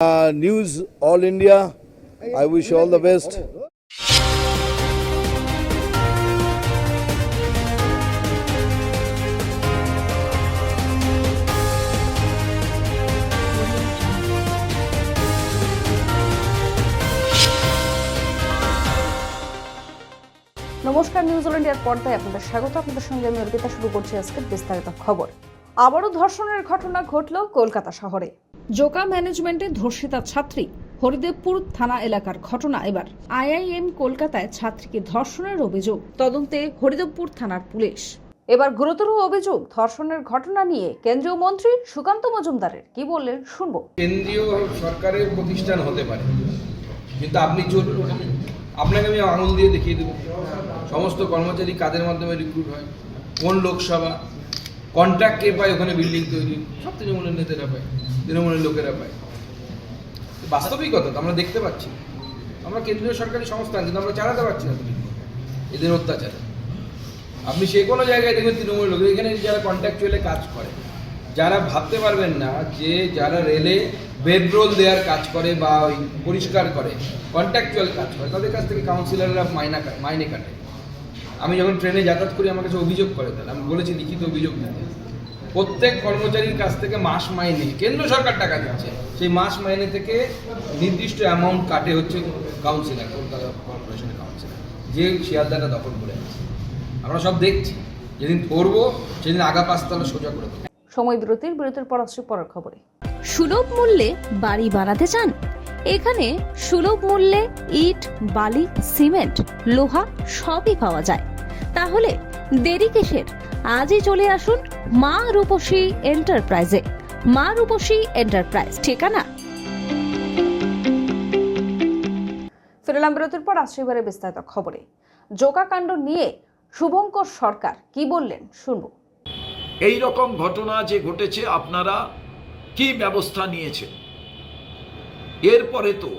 All India. I wish you all the best. নমস্কার news all ইন্ডিয়ার পর্দায় আপনাদের স্বাগত আপনাদের সঙ্গে আমি অর্পিতা শুরু করছি আজকের বিস্তারিত খবর আবারও ধর্ষণের ঘটনা ঘটল কলকাতা শহরে জোকা ম্যানেজমেন্টে ধর্ষিতা ছাত্রী, হরিদেবপুর থানা এলাকার ঘটনা এবার। আইআইএম কলকাতায় ছাত্রীকে ধর্ষণের অভিযোগ, তদন্তে হরিদেবপুর থানার পুলিশ। এবার গুরুতর অভিযোগ, ধর্ষণের ঘটনা নিয়ে কেন্দ্রীয় মন্ত্রী সুকান্ত মজুমদারের। কি বললেন, শুনব। কেন্দ্রীয় সরকারের প্রতিষ্ঠান হতে পারে, কিন্তু আপনি আপনাকে আমি আঙুল দিয়ে দেখিয়ে দেবো। সমস্ত কর্মচারী কাদের মাধ্যমে রিক্রুট হয়, কোন লোকসভা কন্ট্রাক্ট কে পায়, ওখানে বিল্ডিং তৈরি, সব তৃণমূলের নেতারা পায়, তৃণমূলের লোকেরা পায়। বাস্তবিকতা তো আমরা দেখতে পাচ্ছি। আমরা কেন্দ্রীয় সরকারি সংস্থা কিন্তু আমরা চালাতে পারছি না এদের অত্যাচারে। আপনি যে কোনো জায়গায় দেখবেন তৃণমূল লোক এখানে যারা কন্ট্রাকচুয়ালে কাজ করে, যারা ভাবতে পারবেন না যে যারা রেলে বেডরোল দেওয়ার কাজ করে বা ওই পরিষ্কার করে কন্ট্রাকচুয়াল কাজ করে, তাদের কাছ থেকে কাউন্সিলররা মাইনা মাইনে কাটে আমি যখন ট্রেনে যাতায়াত করি আমার কাছে অভিযোগ করে তাহলে আমি বলেছি লিখিত অভিযোগ দিতে প্রত্যেক কর্মচারীর কাছ থেকে মাস মাইনে কেন্দ্র সরকার টাকা দিচ্ছে। সেই মাস মাইনে থেকে নির্দিষ্ট অ্যামাউন্ট কাটে হচ্ছে কাউন্সিলর কলকাতা কর্পোরেশনের কাউন্সিলর যে শিয়ালদাটা দখল করে আছে। আমরা সব দেখছি। যেদিন ধরবো সেদিন আগা পাঁচতলা সোজা করে দেবো। সময় বিরতির বিরতির পর আসছে পরের খবরে। সুলভ মূল্যে বাড়ি বানাতে চান? এখানে সুলভ মূল্যে ইট বালি সিমেন্ট লোহা সবই পাওয়া যায়। তাহলে দেরি কিসের? আজই চলে আসুন মা রূপসী এন্টারপ্রাইজে। মা রূপসী এন্টারপ্রাইজ ঠিকানা? ফিরলাম বিরতির পর আসছে এবারে বিস্তারিত খবরে। জোকাকাণ্ড নিয়ে শুভঙ্কর সরকার কি বললেন শুনব। এই রকম ঘটনা যে ঘটেছে আপনারা কি ব্যবস্থা নিয়েছেন? এরপরে তো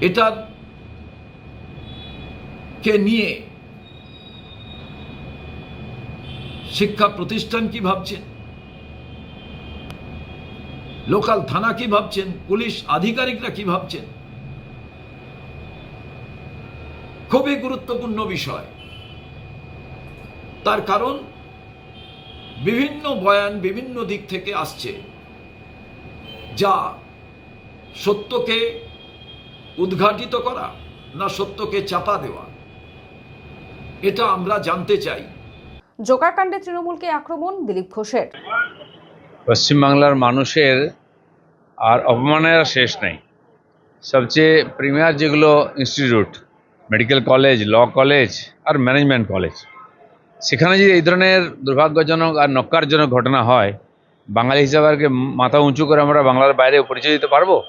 এটা কে নিয়ে শিক্ষা প্রতিষ্ঠান কি ভাবছেন? লোকাল থানা কি ভাবছেন? পুলিশ আধিকারিকরা কি ভাবছেন? খুবই গুরুত্বপূর্ণ বিষয়। তার কারণ বিভিন্ন বয়ান বিভিন্ন দিক থেকে আসছে। যা সত্যকে উদ্ঘাটিত করা না সত্যকে চাপা দেওয়া এটা আমরা জানতে চাই। জোকাকাণ্ডে তৃণমূলকে আক্রমণ দিলীপ ঘোষের। পশ্চিমবাংলার মানুষের আর অপমানের আর শেষ নেই। সবচেয়ে প্রিমিয়ার যেগুলো institute medical college law college আর ম্যানেজমেন্ট কলেজ সেখানে যদি এই ধরনের দুর্ভাগ্যজনক আর নক্কারজনক ঘটনা হয় বাঙালি হিসাবে আর কি মাথা উঁচু করে আমরা বাংলার বাইরে পরিচয় দিতে পারব?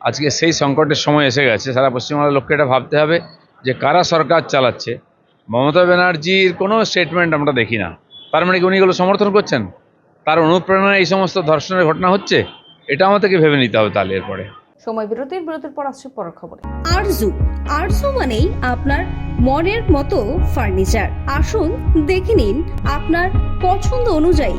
আজকে সেই সংকটের সময় এসে গেছে। সারা পশ্চিমবাংলার লোককে এটা ভাবতে হবে যে কারা সরকার চালাচ্ছে? মমতা ব্যানার্জির কোনো স্টেটমেন্ট আমরা দেখি না। তার মানে কি উনি এগুলো সমর্থন করছেন? তার অনুপ্রেরণায় এই সমস্ত ধর্ষণের ঘটনা হচ্ছে? এটা আমাদেরকে ভেবে নিতে হবে তাহলে এরপরে। সময় বিরতির বিরতির পর আসছে পরের খবরে। আরজু। আরজু মানেই আপনার মনের মতো ফার্নিচার আসুন দেখে নিন আপনার পছন্দ অনুযায়ী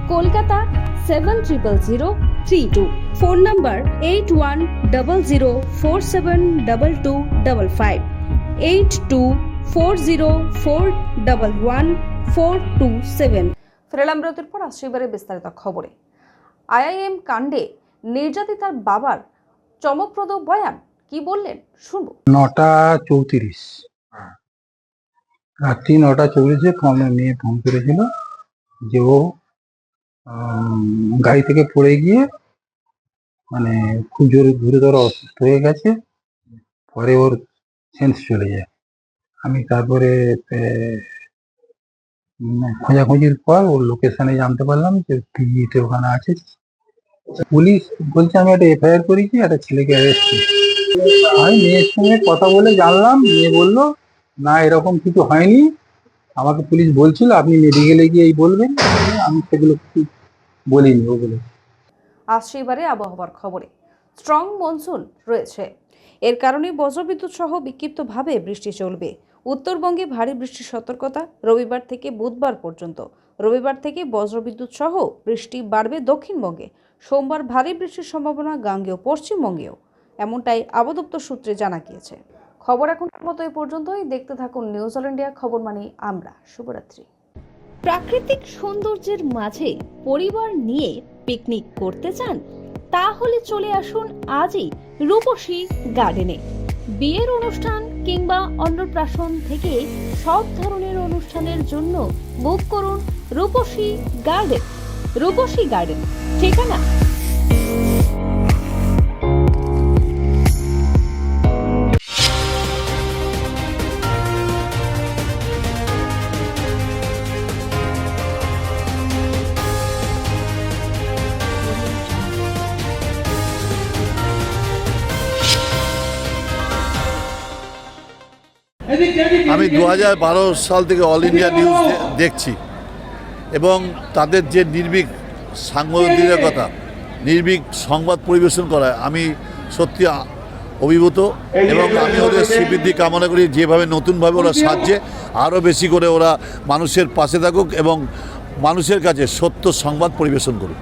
Kolkata seven triple zero three two phone number eight one double zero four seven double two double five eight two four zero four double one four two seven ফিরলাম বিরতির পর আসছে এবারে বিস্তারিত খবরে। আইআইএম কাণ্ডে নির্যাতিতার বাবার চমকপ্রদ বয়ান কি বললেন? শুনব। নটা চৌত্রিশ। রাত্রি নটা চৌত্রিশে ফোন নিয়ে ফোন করেছিল যে ও গাড়ি থেকে পড়ে গিয়ে মানে খুব জোরে গুরুতর অসুস্থ হয়ে গেছে। পরে ওর সেন্স চলে যায়। আমি তারপরে খোঁজাখুঁজির পর ওর লোকেশনে জানতে পারলাম যে পিজিতে ওখানে আছে। পুলিশ বলছে, আমি একটা এফআইআর করেছি একটা ছেলেকে অ্যারেস্ট করেছি আমি মেয়ের সঙ্গে কথা বলে জানলাম। মেয়ে বলল, না, এরকম কিছু হয়নি। আমাকে পুলিশ বলছিল, আপনি মেডিকেলে গিয়ে এই বলবেন। আমি সেগুলো বলিনি ওগুলো? আসছে এবারে আবহাওয়ার খবরে। স্ট্রং মনসুন রয়েছে। এর কারণে বজ্রবিদ্যুৎ সহ বিক্ষিপ্তভাবে বৃষ্টি চলবে। উত্তরবঙ্গে ভারী বৃষ্টির সতর্কতা রবিবার থেকে বুধবার পর্যন্ত। রবিবার থেকে বজ্রবিদ্যুৎ সহ বৃষ্টি বাড়বে দক্ষিণবঙ্গে। সোমবার ভারী বৃষ্টির সম্ভাবনা গাঙ্গেয় পশ্চিমবঙ্গেও। এমনটাই আবদপ্তর সূত্রে জানা গিয়েছে। খবর এখন মতো এ পর্যন্তই। দেখতে থাকুন নিউজ অল ইন্ডিয়া খবর মানে আমরা। শুভরাত্রি। প্রাকৃতিক সৌন্দর্যের মাঝে পরিবার নিয়ে পিকনিক করতে চান, তাহলে চলে আসুন আজই রূপসী গার্ডেনে। বিয়ের অনুষ্ঠান কিংবা অন্নপ্রাশন থেকে সব ধরনের অনুষ্ঠানের জন্য বুক করুন রূপসী গার্ডেন রূপসী গার্ডেন। ঠিকানা? আমি দু হাজার বারো সাল থেকে অল ইন্ডিয়া নিউজ দেখছি। এবং তাদের যে নির্ভীক সাংবাদিকতা নির্ভীক সংবাদ পরিবেশন করায় আমি সত্যি অভিভূত এবং আমি ওদের শ্রীবৃদ্ধি কামনা করি, যেভাবে নতুনভাবে ওরা সাজছে, আরও বেশি করে ওরা মানুষের পাশে থাকুক এবং মানুষের কাছে সত্য সংবাদ পরিবেশন করুক।